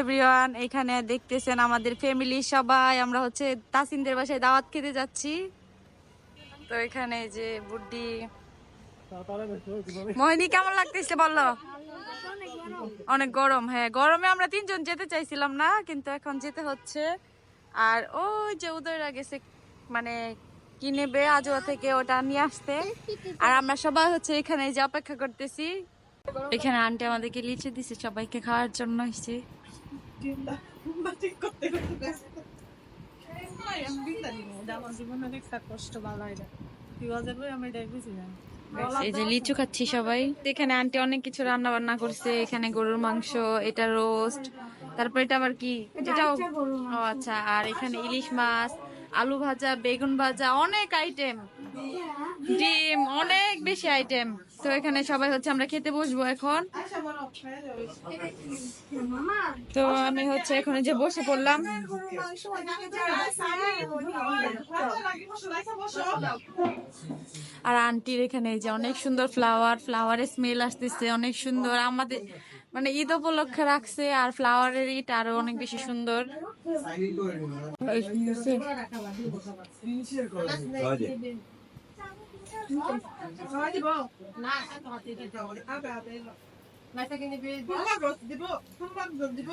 Everyone. এখানে দেখতেছেন আমাদের ফ্যামিলি সবাই। আমরা হচ্ছে তাসিনদের বাসায় দাওয়াত খেতে যাচ্ছি। তো এখানে যে বুড্ডি। কেমন লাগতেছে বলো? অনেক গরম। হ্যাঁ গরমে আমরা তিনজন যেতে চাইছিলাম না, কিন্তু এখন যেতে হচ্ছে। আর ওই যে উদয়রা গেছে মানে কি নেবে আজোয়া থেকে ওটা নিয়ে আসতে। আর আমরা সবাই হচ্ছে এখানে যে অপেক্ষা করতেছি। এখানে আন্টি আমাদেরকে লিচে দিছে, সবাইকে খাওয়ার জন্য এসেছে। এই যে লিচু খাচ্ছি সবাই। এখানে আন্টি অনেক কিছু রান্না বান্না করছে, এখানে গরুর মাংস, এটা রোস্ট তারপর এটা আবার কি? এটাও ও আচ্ছা আর এখানে ইলিশ মাছ, আলু ভাজা, বেগুন ভাজা, অনেক আইটেম ডিম, অনেক বেশি আইটেম তো এখানে সবাই হচ্ছে আমরা খেতে বসবো এখন। তো আমি হচ্ছে এখন যে বসে পড়লাম। আর আন্টির এখানে যে অনেক সুন্দর ফ্লাওয়ার ফ্লাওয়ারের স্মেল আসতেছে অনেক সুন্দর। আমাদের মানে ঈদ উপলক্ষে রাখছে আর ফ্লাওয়ারের ইট আরও অনেক বেশি সুন্দর। দিব